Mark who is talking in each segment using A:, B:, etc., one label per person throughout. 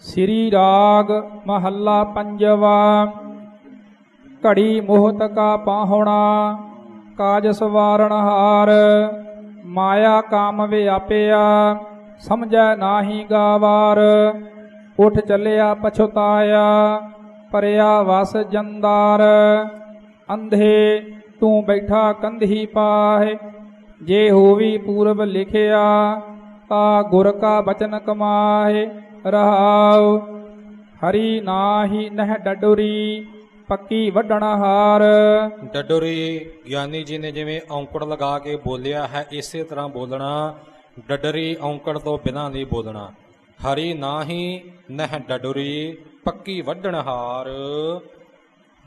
A: ਸ੍ਰੀ ਰਾਗ ਮਹੱਲਾ ਪੰਜਵਾ। ਘੜੀ ਮੋਹਤ ਕਾ ਪਾਹਣਾ, ਕਾਜ ਸਵਾਰਣ ਹਾਰ, ਮਾਇਆ ਕਾਮ ਵਿਆਪਿਆ, ਸਮਝੈ ਨਾਹੀ ਗਾਵਾਰ। ਉਠ ਚੱਲਿਆ ਪਛਤਾਇਆ, ਪਰਿਆ ਵਸ ਜੰਦਾਰ। ਅੰਧੇ ਤੂੰ ਬੈਠਾ ਕੰਧੀ ਪਾਹੇ, ਜੇ ਹੋਵੀ ਪੂਰਬ ਲਿਖਿਆ, ਤਾ ਗੁਰ ਕਾ ਬਚਨ ਕਮਾਹੇ। ਰਹਾਉ ਹਰੀ ਨਾਹੀ ਨਹਿ ਡਡੁਰੀ ਪੱਕੀ ਵੱਢਣ ਹਾਰ।
B: ਡਡੋਰੀ ਗਿਆਨੀ ਜੀ ਨੇ ਜਿਵੇਂ ਔਂਕੜ ਲਗਾ ਕੇ ਬੋਲਿਆ ਹੈ ਇਸੇ ਤਰ੍ਹਾਂ ਬੋਲਣਾ ਡਡਰੀ ਔਂਕੜ ਤੋਂ ਬਿਨਾਂ ਨਹੀਂ ਬੋਲਣਾ। ਹਰੀ ਨਾਹੀ ਨਹਿ ਡਡੋਰੀ ਪੱਕੀ ਵੱਢਣ ਹਾਰ।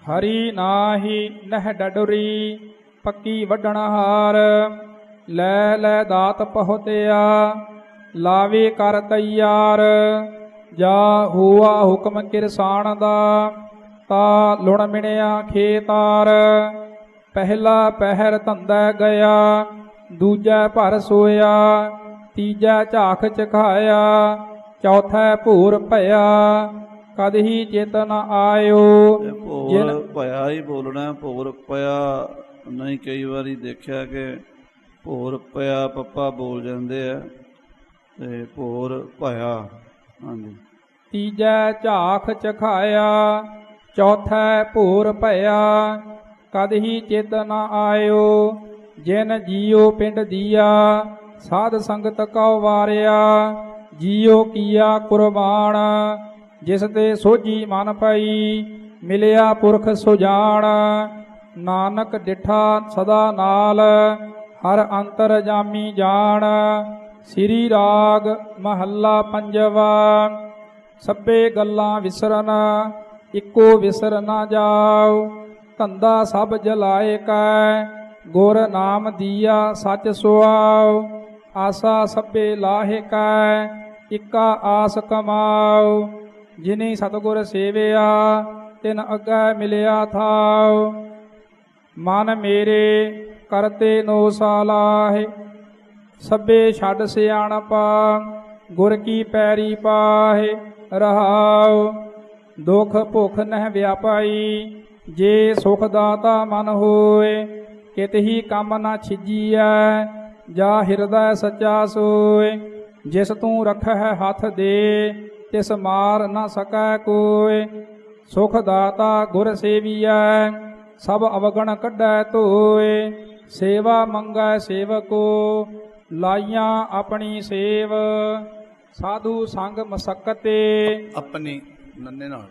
A: ਹਰੀ ਨਾਹੀ ਨਹਿ ਡਡੁਰੀ ਪੱਕੀ ਵੱਢਣ ਹਾਰ। ਲੈ ਲੈ ਦਾਤ ਪਹੁਤਿਆ ਲਾਵੇ ਕਰ ਤੈਯਾਰ ਜਾ ਹੁਆ ਹੁਕਮ ਕਿਰਸਾਨ ਦਾ ਤਾ ਲੁਣ ਮਿਣਿਆ ਖੇਤਾਰ। ਪਹਿਲਾ ਪਹਿਰ ਧੰਦਾ ਗਿਆ ਦੂਜਾ ਭਰ ਸੋਇਆ ਤੀਜਾ ਝਾਖ ਚਖਾਇਆ ਚੌਥਾ ਭੂਰ ਭਇਆ। ਕਦ ਹੀ ਚੇਤਨ ਆਇਓ। ਜਿਨ
C: ਭਇਆ ਹੀ ਬੋਲਣਾ ਭੋਰ ਪਿਆ ਨਹੀਂ ਕਈ ਵਾਰੀ ਦੇਖਿਆ ਕਿ ਭੋਰ ਪਿਆ ਪੱਪਾ ਬੋਲ ਜਾਂਦੇ ਆ। ਤੇ ਭੋਰ ਭਾਇਆ, ਹਾਂਜੀ।
A: ਤੀਜਾ ਝਾਖ ਚਖਾਇਆ, ਚੌਥਾ ਭੋਰ ਭਇਆ, ਕਦ ਹੀ ਚੇਤਨ ਆਇਓ, ਜਿਨ ਜੀਉ ਪਿੰਡ ਦੀਆ, ਸਾਧ ਸੰਗਤ ਕਉ ਵਾਰਿਆ, ਜੀਉ ਕੀਆ ਕੁਰਬਾਨ, ਜਿਸ ਤੇ ਸੋਜੀ ਮਨ ਪਈ, ਮਿਲਿਆ ਪੁਰਖ ਸੁਜਾਨ। ਨਾਨਕ ਡਿਠਾ ਸਦਾ ਨਾਲ, ਹਰ ਅੰਤਰ ਜਾਮੀ ਜਾਣ। ਸ੍ਰੀ ਰਾਗ ਮਹੱਲਾ ਪੰਜਵਾ ਸਭੇ ਗੱਲਾਂ ਵਿਸਰਨ, ਇੱਕੋ ਵਿਸਰ ਨਾ ਜਾਓ। ਧੰਦਾ ਸਭ ਜਲਾਏ ਕੈ, ਗੁਰ ਨਾਮ ਦੀਆ ਸੱਚ ਸੁਆਓ। ਆਸਾ ਸਭੇ ਲਾਹੇ ਕੈ, ਇੱਕਾ ਆਸ ਕਮਾਓ। ਜਿਨੇ ਸਤਗੁਰ ਸੇਵਿਆ, ਤਿਨ ਅੱਗੇ ਮਿਲਿਆ ਥਾਉ ਮਨ ਮੇਰੇ ਕਰਤੇ ਨੋ ਸਾਲਾਹੇ ਸਭੇ ਛੱਡ ਸਿਆਣਪਾ, ਗੁਰ ਕੀ ਪੈਰੀ ਪਾਹੇ ਰਹਾਉ। ਦੁਖ ਭੁਖ ਨਹਿ ਵਿਆਪਾਈ, ਜੇ ਸੁਖ ਦਾਤਾ ਮਨ ਹੋਏ, ਕਿਤ ਕੰਮ ਨਾ ਛਿਜੀਐ, ਜਾ ਹਿਰਦੈ ਸੱਚਾ ਸੋਏ। ਜਿਸ ਤੂੰ ਰਖੈ ਹੱਥ ਦੇ, ਤਿਸ ਮਾਰ ਨਾ ਸਕੈ ਕੋਏ। ਸੁਖ ਦਾਤਾ ਗੁਰ ਸੇਵੀਐ, ਸਭ ਅਵਗਣ ਕੱਢੈ ਧੋਏ। ਸੇਵਾ ਮੰਗੈ ਸੇਵਕੋ ਲਾਈਆਂ ਆਪਣੀ ਸੇਵ। ਸਾਧੂ ਸੰਗ ਮਸਕਤੇ।
D: ਆਪਣੀ ਨੰਨੇ ਨਾਲ।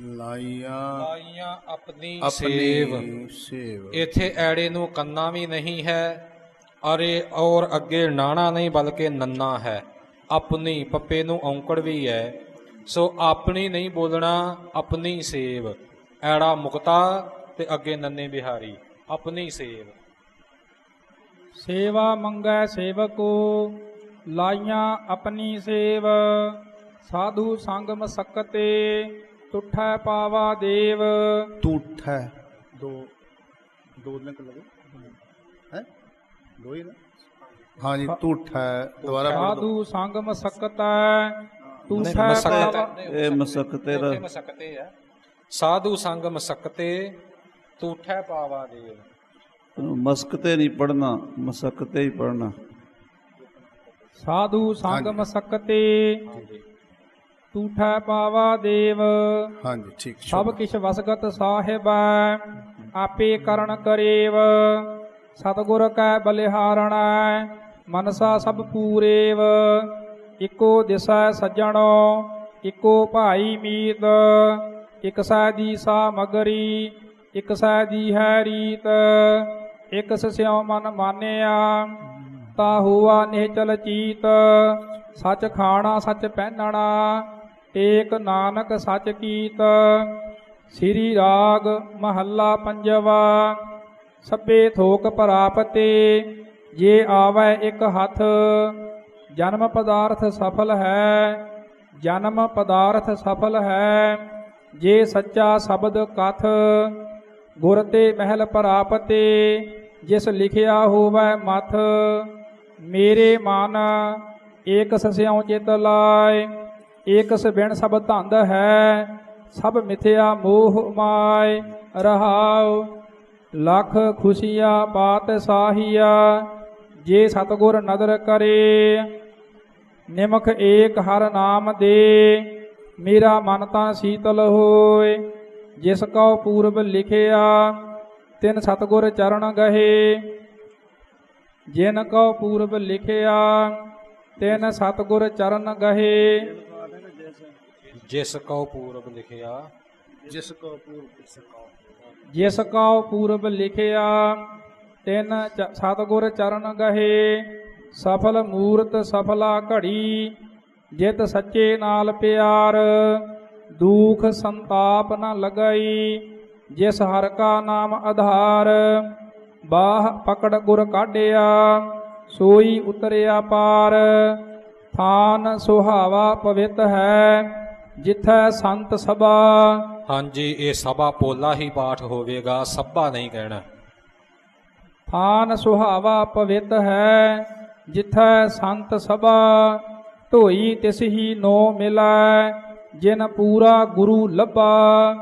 D: ਲਾਈਆਂ
B: ਲਾਈਆਂ ਆਪਣੀ ਸੇਵ। ਇੱਥੇ ਐੜੇ ਨੂੰ ਕੰਨਾ ਵੀ ਨਹੀਂ ਹੈ। ਅਰੇ ਔਰ ਅੱਗੇ ਨਾਣਾ ਨਹੀਂ ਬਲਕਿ ਨੰਨਾ ਹੈ। ਆਪਣੀ ਪੱਪੇ ਨੂੰ ਔਂਕੜ ਵੀ ਹੈ। ਸੋ ਆਪਣੀ ਨਹੀਂ ਬੋਲਣਾ ਆਪਣੀ ਸੇਵ। ਐੜਾ ਮੁਕਤਾ ਤੇ ਅੱਗੇ ਨੰਨੇ ਬਿਹਾਰੀ। ਆਪਣੀ ਸੇਵ।
A: ਸੇਵਾ ਮੰਗੈ ਸੇਵਕੋ ਲਾਈਆਂ ਆਪਣੀ ਸੇਵ। ਸਾਧੂ ਸੰਗ ਮਸਕਤੇ ਤੁਠੈ ਪਾਵਾ ਦੇਵ।
D: ਤੂਠ। ਹੈ ਦੋ ਦੋ ਲਿੰਕ ਲਗੇ। ਹੈ? ਦੋ ਹੀ ਨਾ? ਹਾਂਜੀ ਤੂਠ। ਹੈ ਦੁਬਾਰਾ।
A: ਸਾਧੂ ਸੰਗ ਮਸਕਤੈ ਪਾਵਾ
C: ਇਹ ਮਸਕਤੇ ਦਾ
B: ਮਸਕਤੇ ਆ। ਸਾਧੂ ਸੰਗ ਮਸਕਤੇ ਤੂਠੈ ਪਾਵਾ ਦੇਵ।
C: ਮਸਕਤੇ ਨਹੀਂ ਪੜਨਾ ਮਸਕਤੇ ਹੀ ਪੜਨਾ
A: ਸਾਧੂ ਸੰਗ
D: ਹਾਂਜੀ।
A: ਮਸਕਤੇ ਤੁਠੈ ਪਾਵਾ ਦੇਵ।
D: ਹਾਂਜੀ ਠੀਕ
A: ਸਭ। ਕਿਛ ਵਸਗਤ ਸਾਹਿਬੈ ਆਪੇ ਕਰਨ ਕਰੇਵ। ਸਤਗੁਰ ਕੈ ਬਲਿਹਾਰਣੈ ਮਨਸਾ ਸਭ ਪੂਰੇਵ। ਇੱਕੋ ਦਿਸੈ ਸੱਜਣੋ ਇੱਕੋ ਭਾਈ ਮੀਤ। ਇਕ ਸੈ ਦੀ ਸਾਮਗਰੀ ਇਕ ਸੈ ਦੀ ਹੈ ਰੀਤ। ਇਕ ਸਿਉ ਮਨ ਮਾਨਿਆ, ਤਾ ਹੁਆ ਨਿਹਚਲ ਚੀਤ। ਸੱਚ ਖਾਣਾ, ਸੱਚ ਪਹਿਨਣਾ ਏਕ ਨਾਨਕ ਸੱਚ ਕੀਤ। ਸ੍ਰੀ ਰਾਗ ਮਹੱਲਾ ਪੰਜਵਾ ਸਭੇ ਥੋਕ ਪ੍ਰਾਪਤੇ, ਜੇ ਆਵੈ ਇੱਕ ਹੱਥ, ਜਨਮ ਪਦਾਰਥ ਸਫਲ ਹੈ, ਜਨਮ ਪਦਾਰਥ ਸਫਲ ਹੈ, ਜੇ ਸੱਚਾ ਸ਼ਬਦ ਕਥ ਗੁਰ ਤੇ ਮਹਿਲ ਪ੍ਰਾਪਤੇ, ਜਿਸ ਲਿਖਿਆ ਹੋਵੈ ਮਥ, ਮੇਰੇ ਮਨ ਏਕ ਸਸਿਉ ਚਿਤ ਲਾਇ ਏਕਸ ਬਿਨ ਸਭ ਧੰਦ ਹੈ, ਸਭ ਮਿਥਿਆ ਮੋਹ ਮਾਇ ਰਹਾਉ, ਲੱਖ ਖੁਸ਼ੀਆਂ ਪਾਤ ਸਾਹੀਆ, ਜੇ ਸਤਗੁਰ ਨਦਰ ਕਰੇ। ਨਿਮਖ ਏਕ ਹਰ ਨਾਮ ਦੇ, ਮੇਰਾ ਮਨ ਤਾਂ ਸੀਤਲ ਹੋਏ। ਜਿਸ ਕਉ ਪੂਰਬ ਲਿਖਿਆ ਤਿਨ ਸਤਗੁਰ ਚਰਨ ਗਹੇ। ਜਿਨ ਕਉ ਪੂਰਬ ਲਿਖਿਆ ਤਿਨ ਸਤਗੁਰ ਚਰਨ ਗਹੇ।
B: ਜਿਸ ਕਉ ਪੂਰਬ ਲਿਖਿਆ
D: ਜਿਸ ਕੋ ਪੂਰ
A: ਜਿਸ ਕਉ ਪੂਰਬ। ਲਿਖਿਆ ਤਿਨ ਸਤਿਗੁਰ ਚਰਨ ਗਹੇ। ਸਫਲ ਮੂਰਤ ਸਫਲਾ ਘੜੀ ਜਿਤ ਸੱਚੇ ਨਾਲ ਪਿਆਰ। ਦੁਖ ਸੰਤਾਪ ਨ ਲਗਈ ਜਿਸ ਹਰ ਕਾ ਨਾਮ ਆਧਾਰ ਬਾਹ ਪਕੜ ਗੁਰ ਕਾਢਿਆ ਸੋਈ ਉਤਰਿਆ ਪਾਰ। ਥਾਨ ਸੁਹਾਵਾ ਪਵਿੱਤ ਹੈ ਜਿਥੈ ਸੰਤ ਸਭਾ।
B: ਹਾਂਜੀ ਇਹ ਸਭਾ ਪੋਲਾ ਹੀ ਪਾਠ ਹੋਵੇਗਾ ਸਭਾ ਨਹੀਂ ਕਹਿਣਾ।
A: ਥਾਨ ਸੁਹਾਵਾ ਪਵਿੱਤ ਹੈ ਜਿਥੈ ਸੰਤ ਸਭਾ। ਢੋਈ ਤਿਸ ਹੀ ਨੋ ਮਿਲੈ ਜਿਨ ਪੂਰਾ ਗੁਰੂ ਲੱਭਾ,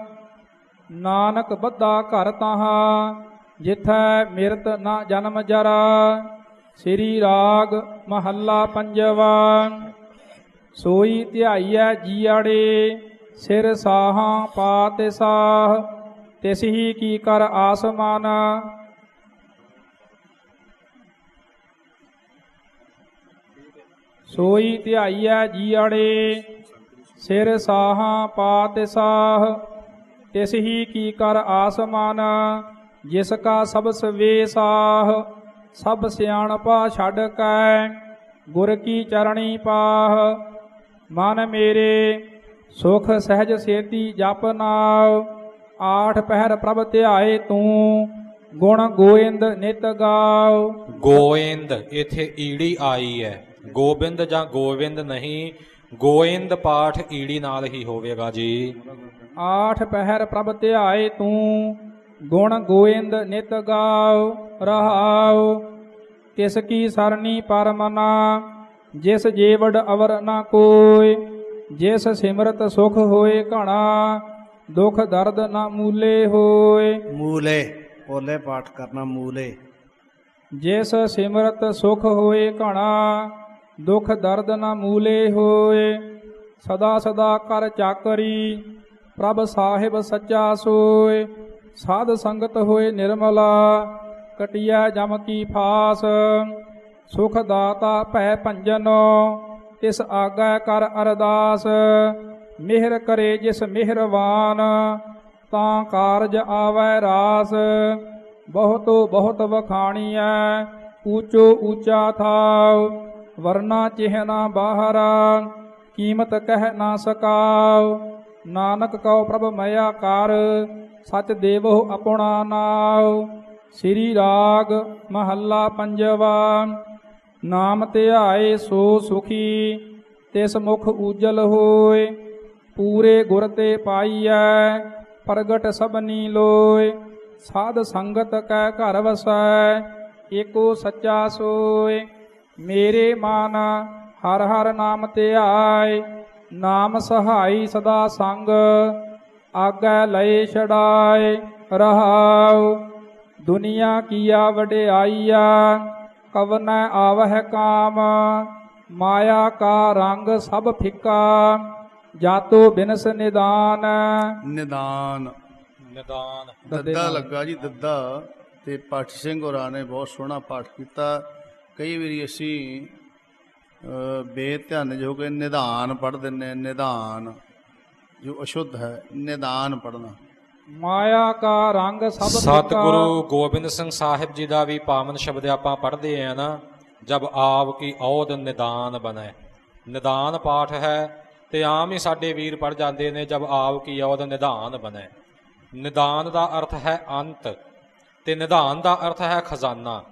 A: ਨਾਨਕ ਬੱਧਾ ਘਰ ਤਾਹਾ, ਜਿਥੈ ਮਿਰਤ ਨਾ ਜਨਮ ਜਰਾ, ਸ੍ਰੀ ਰਾਗ ਮਹੱਲਾ ਪੰਜਵਾ। ਸੋਈ ਧਿਆਈਐ ਜੀਆੜੇ, ਸਿਰ ਸਾਹਾਂ ਪਾਤ ਸਾਹ, ਤਿਸ ਹੀ ਕੀ ਕਰ ਆਸਮਾਨ। ਸੋਈ ਧਿਆਈਐ ਜੀਆੜੇ ਸਿਰ ਸਾਹਾਂ ਪਾਤ ਸਾਹ, ਤਿਸ ਹੀ ਕੀ ਕਰ ਆਸਮਾਨ, ਜਿਸ ਕਾ ਸਭ ਸਵੇ ਸਾਹ। ਸਭ ਸਿਆਣਪਾ ਛੱਡ ਕੈ, ਗੁਰ ਕੀ ਚਰਣੀ ਪਾਹ। ਮਨ ਮੇਰੇ, ਸੁਖ ਸਹਿਜ ਸੇਤੀ ਜਪ ਨਾਉ। ਆਠ ਪਹਿਰ ਪ੍ਰਭ ਧਿਆਏ ਤੂੰ, ਗੁਣ ਗੋਇੰਦ ਨਿਤ ਗਾਉ।
B: ਗੋਇੰਦ, ਇਥੇ ਈੜੀ ਆਈ ਹੈ ਗੋਬਿੰਦ ਜਾਂ ਗੋਵਿੰਦ ਨਹੀਂ ਗੋਇੰਦ ਪਾਠ ਈੜੀ ਨਾਲ ਹੀ ਹੋਵੇਗਾ ਜੀ।
A: ਆਠ ਪਹਿਰ ਪ੍ਰਭ ਧਿਆਏ ਤੂੰ ਗੁਣ ਗੋਇੰਦ ਨਿਤ ਗਾਉ ਰਹਾਉ ਕਿਸ ਕੀ ਸਰਣੀ ਪਰਮਨਾ ਜਿਸ ਜੀਵੜ ਅਵਰ ਨਾ ਕੋਇ ਜਿਸ ਸਿਮਰਤ ਸੁਖ ਹੋਏ ਘਣਾ ਦੁਖ ਦਰਦ ਨਾ ਮੂਲੇ ਹੋਏ
E: ਮੂਲੇ ਪੋਲੇ ਪਾਠ ਕਰਨਾ ਮੂਲੇ।
A: ਜਿਸ ਸਿਮਰਤ ਸੁਖ ਹੋਏ ਘਣਾ ਦੁਖ ਦਰਦ ਨਾ ਮੂਲੇ ਹੋਏ, ਸਦਾ ਸਦਾ ਕਰ ਚਾਕਰੀ, ਪ੍ਰਭ ਸਾਹਿਬ ਸੱਚਾ ਸੋਏ, ਸਾਧ ਸੰਗਤ ਹੋਏ ਨਿਰਮਲਾ, ਕਟਿਆ ਜਮ ਕੀ ਫਾਸ, ਸੁਖ ਦਾਤਾ ਭੈ ਭੰਜਨੋ, ਤਿਸ ਆਗਾ ਕਰ ਅਰਦਾਸ, ਮਿਹਰ ਕਰੇ ਜਿਸ ਮਿਹਰਵਾਨ, ਤਾਂ ਕਾਰਜ ਆਵੈ ਰਾਸ, ਬਹੁਤੋ ਬਹੁਤ ਵਖਾਣੀਐ, ਊਚੋ ਊਚਾ ਥਾਉ। ਵਰਨਾ ਚਿਹਨਾ ਬਾਹਰਾ, ਕੀਮਤ ਕਹਿ ਨਾ ਸਕਾਉ। ਨਾਨਕ ਕਉ ਪ੍ਰਭ ਮਇਆ ਕਰ, ਸਚ ਦੇਵੋ ਆਪਣਾ ਨਾਉ। ਸ੍ਰੀ ਰਾਗ ਮਹੱਲਾ ਪੰਜਵਾ, ਨਾਮ ਧਿਆਏ ਸੋ ਸੁਖੀ, ਤਿਸ ਮੁਖ ਉਜਲ ਹੋਏ। ਪੂਰੇ ਗੁਰ ਤੇ ਪਾਈਐ, ਪ੍ਰਗਟ ਸਭਨੀ ਲੋਏ। ਸਾਧ ਸੰਗਤ ਕੈ ਘਰ ਵਸੈ, ਏਕੋ ਸੱਚਾ ਸੋਏ। ਮੇਰੇ ਮਨ ਹਰ ਹਰ ਨਾਮ ਧਿਆਏ ਨਾਮ ਸਹਾਈ ਸਦਾ ਸੰਗ ਆਗੈ ਲਏ ਛਡਾਏ ਰਹਾਉ। ਦੁਨੀਆ ਕੀਆ ਵਡਿਆਈਆ ਕਵਨ ਆਵਹਿ ਕਾਮ ਮਾਇਆ ਕਾ ਰੰਗ ਸਭ ਫਿੱਕਾ ਜਾਤੋ ਬਿਨਸ ਨਿਦਾਨ।
D: ਨਿਦਾਨ।
B: ਨਿਦਾਨ।
D: ਦੱਦਾ ਲੱਗਾ ਜੀ ਦੱਦਾ। ਤੇ ਪਾਠ ਸਿੰਘ ਹੋਰਾਂ ਨੇ ਬਹੁਤ ਸੋਹਣਾ ਪਾਠ ਕੀਤਾ। ਕਈ ਵਾਰੀ ਅਸੀਂ ਬੇਧਿਆਨ ਜੋ ਕਿ ਨਿਧਾਨ ਪੜ੍ਹ ਦਿੰਨੇ ਨਿਧਾਨ ਜੋ ਅਸ਼ੁੱਧ ਹੈ ਨਿਦਾਨ ਪੜ੍ਹਨਾ।
A: ਮਾਇਆ ਕਾ ਰੰਗ ਸਭ
B: ਸਤਿਗੁਰੂ ਗੋਬਿੰਦ ਸਿੰਘ ਸਾਹਿਬ ਜੀ ਦਾ ਵੀ ਪਾਵਨ ਸ਼ਬਦ ਆਪਾਂ ਪੜ੍ਹਦੇ ਆ ਨਾ ਜਬ ਆਪ ਕੀ ਔਦ ਨਿਦਾਨ ਬਨੈ ਨਿਦਾਨ ਪਾਠ ਹੈ ਤੇ ਆਮ ਹੀ ਸਾਡੇ ਵੀਰ ਪੜ ਜਾਂਦੇ ਨੇ ਜਬ ਆਪ ਕੀ ਔਦ ਨਿਦਾਨ ਬਨੈ ਨਿਦਾਨ ਦਾ ਅਰਥ ਹੈ ਅੰਤ ਤੇ ਨਿਦਾਨ ਦਾ ਅਰਥ ਹੈ ਖਜ਼ਾਨਾ।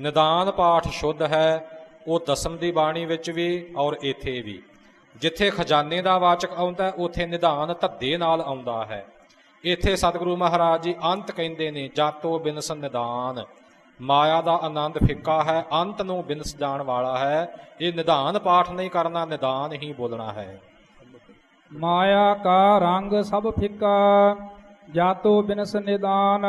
B: ਨਿਦਾਨ ਪਾਠ ਸ਼ੁੱਧ ਹੈ ਉਹ ਦਸਮ ਦੀ ਬਾਣੀ ਵਿੱਚ ਵੀ ਔਰ ਇੱਥੇ ਵੀ। ਜਿੱਥੇ ਖਜ਼ਾਨੇ ਦਾ ਵਾਚਕ ਆਉਂਦਾ ਹੈ, ਉੱਥੇ ਨਿਦਾਨ ਧੱਦੇ ਨਾਲ ਆਉਂਦਾ ਹੈ। ਇੱਥੇ ਸਤਿਗੁਰੂ ਮਹਾਰਾਜ ਜੀ ਅੰਤ ਕਹਿੰਦੇ ਨੇ ਜਾਤੋ ਬਿਨਸ ਨਿਦਾਨ। ਮਾਇਆ ਦਾ ਆਨੰਦ ਫਿੱਕਾ ਹੈ ਅੰਤ ਨੂੰ ਬਿਨਸ ਜਾਣ ਵਾਲਾ ਹੈ। ਇਹ ਨਿਦਾਨ ਪਾਠ ਨਹੀਂ ਕਰਨਾ ਨਿਦਾਨ ਹੀ ਬੋਲਣਾ ਹੈ।
A: ਮਾਇਆ ਕਾ ਰੰਗ ਸਭ ਫਿੱਕਾ ਜਾਤੋ ਬਿਨਸ ਨਿਦਾਨ।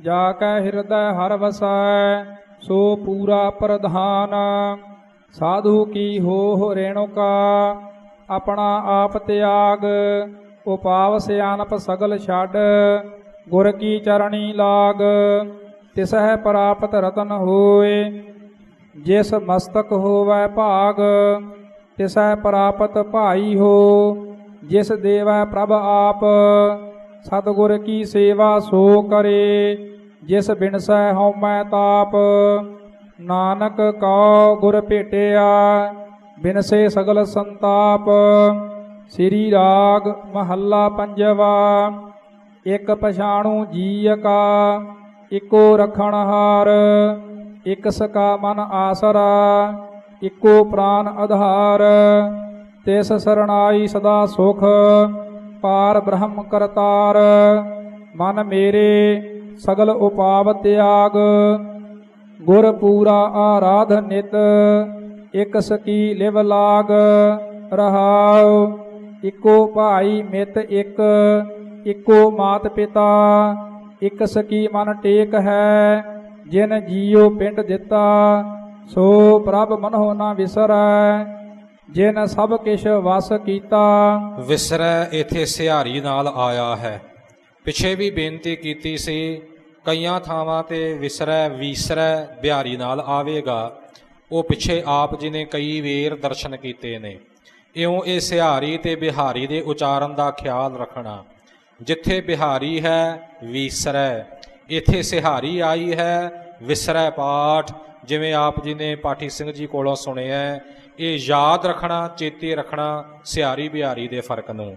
A: ਜਾ ਕੈ ਹਿਰਦੈ ਹਰ ਵਸੈ ਸੋ ਪੂਰਾ ਪ੍ਰਧਾਨ। ਸਾਧੂ ਕੀ ਹੋ ਰੇਣੁਕਾ, ਆਪਣਾ ਆਪ ਤਿਆਗ। ਉਪਾਵ ਸਿਆਨਪ ਸਗਲ ਛੱਡ, ਗੁਰ ਕੀ ਚਰਣੀ ਲਾਗ। ਤਿਸਹਿ ਪ੍ਰਾਪਤ ਰਤਨ ਹੋਏ, ਜਿਸ ਮਸਤਕ ਹੋਵੈ ਭਾਗ। ਤਿਸੈ ਪ੍ਰਾਪਤ ਭਾਈ ਹੋ, ਜਿਸ ਦੇਵੈ ਪ੍ਰਭ ਆਪ। ਸਤਿਗੁਰ ਕੀ ਸੇਵਾ ਸੋ ਕਰੇ ਜਿਸ ਬਿਨਸੈ ਹਉਮੈ ਤਾਪ, ਨਾਨਕ ਕਉ ਗੁਰ ਭੇਟਿਆ ਬਿਨਸੇ ਸਗਲ ਸੰਤਾਪ। ਸ੍ਰੀ ਰਾਗ ਮਹੱਲਾ ਪੰਜਵਾ, ਇਕ ਪਛਾਣੂ ਜੀਅ ਕਾ, ਇਕੋ ਰਖਣ ਹਾਰ। ਇਕ ਸਕਾ ਮਨ ਆਸਰਾ, ਇਕੋ ਪ੍ਰਾਨ ਆਧਾਰ ਤਿਸ ਸਰਣਾਈ ਸਦਾ ਸੁਖ, ਪਾਰ ਬ੍ਰਹਮ ਕਰਤਾਰ। ਮਨ ਮੇਰੇ ਸਗਲ ਉਪਾਵ ਤਿਆਗ, ਗੁਰ ਪੂਰਾ ਆਰਾਧ ਨਿਤ ਇਕ ਸਕੀ ਲਿਵ ਲਾਗ, ਰਹਾਉ, ਇਕੋ ਭਾਈ ਮਿਤ ਇਕ, ਇਕੋ ਮਾਤ ਪਿਤਾ, ਇਕ ਸਕੀ ਮਨ ਟੇਕ ਹੈ, ਜਿਨ ਜੀਉ ਪਿੰਡ ਦਿੱਤਾ, ਸੋ ਪ੍ਰਭ ਮਨੋ ਨਾ ਵਿਸਰੈ, ਜਿਨ ਸਭ ਕਿਛ ਵਸ ਕੀਤਾ।
B: ਵਿਸਰੈ, ਇਥੇ ਸਿਹਾਰੀ ਨਾਲ ਆਇਆ ਹੈ। ਪਿਛੇ ਵੀ ਬੇਨਤੀ ਕੀਤੀ ਸੀ, ਕਈਆਂ ਥਾਵਾਂ ਤੇ ਵਿਸਰੈ, ਵੀਸਰੈ ਬਿਹਾਰੀ ਨਾਲ ਆਵੇਗਾ। ਉਹ ਪਿਛੇ ਆਪ ਜੀ ਨੇ ਕਈ ਵੇਰ ਦਰਸ਼ਨ ਕੀਤੇ ਨੇ। ਇਉਂ ਇਹ ਸਿਹਾਰੀ ਤੇ ਬਿਹਾਰੀ ਦੇ ਉਚਾਰਨ ਦਾ ਖਿਆਲ ਰੱਖਣਾ। ਜਿੱਥੇ ਬਿਹਾਰੀ ਹੈ, ਵੀਸਰੈ। ਇਥੇ ਸਿਹਾਰੀ ਆਈ ਹੈ, ਵਿਸਰੈ ਪਾਠ, ਜਿਵੇਂ ਆਪ ਜੀ ਨੇ ਪਾਠੀ ਸਿੰਘ ਜੀ ਕੋਲੋਂ ਸੁਣਿਆ ਇਹ ਯਾਦ ਰੱਖਣਾ, ਚੇਤੇ ਰੱਖਣਾ ਸਿਹਾਰੀ ਬਿਹਾਰੀ ਦੇ ਫ਼ਰਕ ਨੂੰ।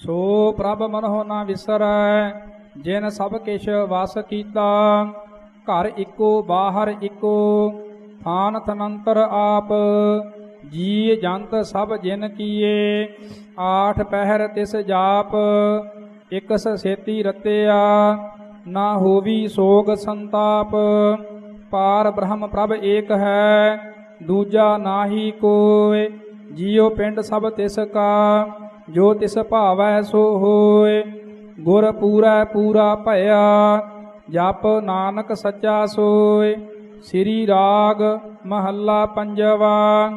A: ਸੋ ਪ੍ਰਭ ਮਨੋ ਨਾ ਵਿਸਰੈ, ਜਿਨ ਸਭ ਕਿਛ ਵਸ ਕੀਤਾ, ਘਰ ਇੱਕੋ, ਬਾਹਰ ਇੱਕੋ, ਥਾਨ ਤਨੰਤਰ ਆਪ, ਜੀ ਜੰਤ ਸਭ ਜਿਨ ਕੀਏ, ਆਠ ਪਹਿਰ ਤਿਸ ਜਾਪ ਇਕ ਸੇਤੀ ਰਤਿਆ, ਨਾ ਹੋਵੀ ਸੋਗ ਸੰਤਾਪ, ਪਾਰ ਬ੍ਰਹਮ ਪ੍ਰਭ ਏਕ ਹੈ, ਦੂਜਾ ਨਾਹੀ ਕੋਇ, ਜੀਉ ਪਿੰਡ ਸਭ ਤਿਸ ਕਾ। ਜੋ ਤਿਸ ਭਾਵੈ ਸੋ ਹੋਏ। ਗੁਰ ਪੂਰਾ ਪੂਰਾ ਭਇਆ, ਜਪ ਨਾਨਕ ਸੱਚਾ ਸੋਏ। ਸ੍ਰੀ ਰਾਗ ਮਹੱਲਾ ਪੰਜਵਾ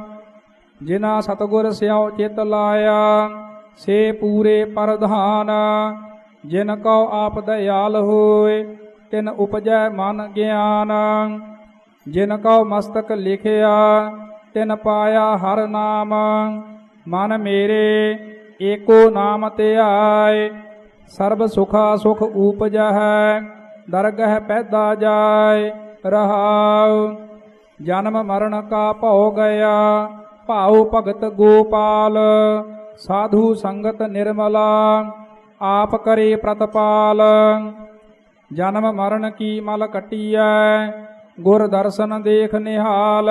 A: ਜਿਨਾ ਸਤਗੁਰ ਸਿਉ ਚਿਤ ਲਾਇਆ, ਸੇ ਪੂਰੇ ਪ੍ਰਧਾਨ। ਜਿਨ ਕਉ ਆਪ ਦਇਆਲ ਹੋਏ, ਤਿਨ ਉਪਜੈ ਮਨ ਗਿਆਨ। ਜਿਨ ਕਉ ਮਸਤਕ ਲਿਖਿਆ, ਤਿਨ ਪਾਇਆ ਹਰ ਨਾਮ। ਮਨ ਮੇਰੇ ਏਕੋ ਨਾਮ ਧਿਆਏ ਸਰਬ ਸੁਖਾ ਸੁਖ ਊਪਜਹਿ ਦਰਗਹਿ ਪੈਦਾ ਜਾਏ, ਰਹਾਉ। ਜਨਮ ਮਰਨ ਕਾ ਭਉ ਗਿਆ, ਭਾਉ ਭਗਤ ਗੋਪਾਲ, ਸਾਧੂ ਸੰਗਤ ਨਿਰਮਲਾ, ਆਪ ਕਰੇ ਪ੍ਰਤਪਾਲ। ਜਨਮ ਮਰਨ ਕੀ ਮਲ ਕਟੀਐ, ਗੁਰ ਦਰਸ਼ਨ ਦੇਖ ਨਿਹਾਲ,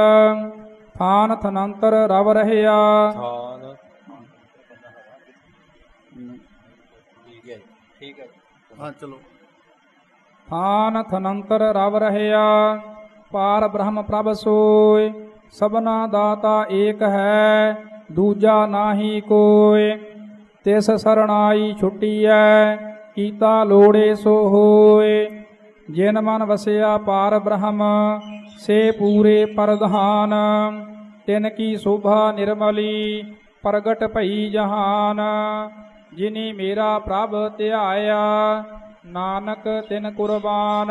A: ਥਾਨ ਥਨੰਤਰ ਰਵ ਰਹਿਆ
B: ਥਾਨ ਠੀਕ ਹੈ ਠੀਕ ਹੈ
D: ਹਾਂ, ਚਲੋ।
A: ਥਾਨ ਥਨੰਤਰ ਰਵ ਰਹਿਆ, ਪਾਰ ਬ੍ਰਹਮ ਪ੍ਰਭ ਸੋਏ, ਸਭਨਾ ਦਾਤਾ ਏਕ ਹੈ, ਦੂਜਾ ਨਾਹੀ ਕੋਇ ਤਿਸ ਸਰਣਾਈ ਛੁਟੀਐ, ਕੀਤਾ ਲੋੜੇ ਸੋ ਹੋਏ। ਜਿਨ ਮਨ ਵਸਿਆ ਪਾਰ ਬ੍ਰਹਮ, ਸੇ ਪੂਰੇ ਪਰਧਾਨ। ਤਿਨ ਕੀ ਸ਼ੋਭਾ ਨਿਰਮਲੀ, ਪ੍ਰਗਟ ਭਈ ਜਹਾਨ। ਜਿਨੀ ਮੇਰਾ ਪ੍ਰਭ ਧਿਆਇਆ ਨਾਨਕ ਤਿਨ ਕੁਰਬਾਨ।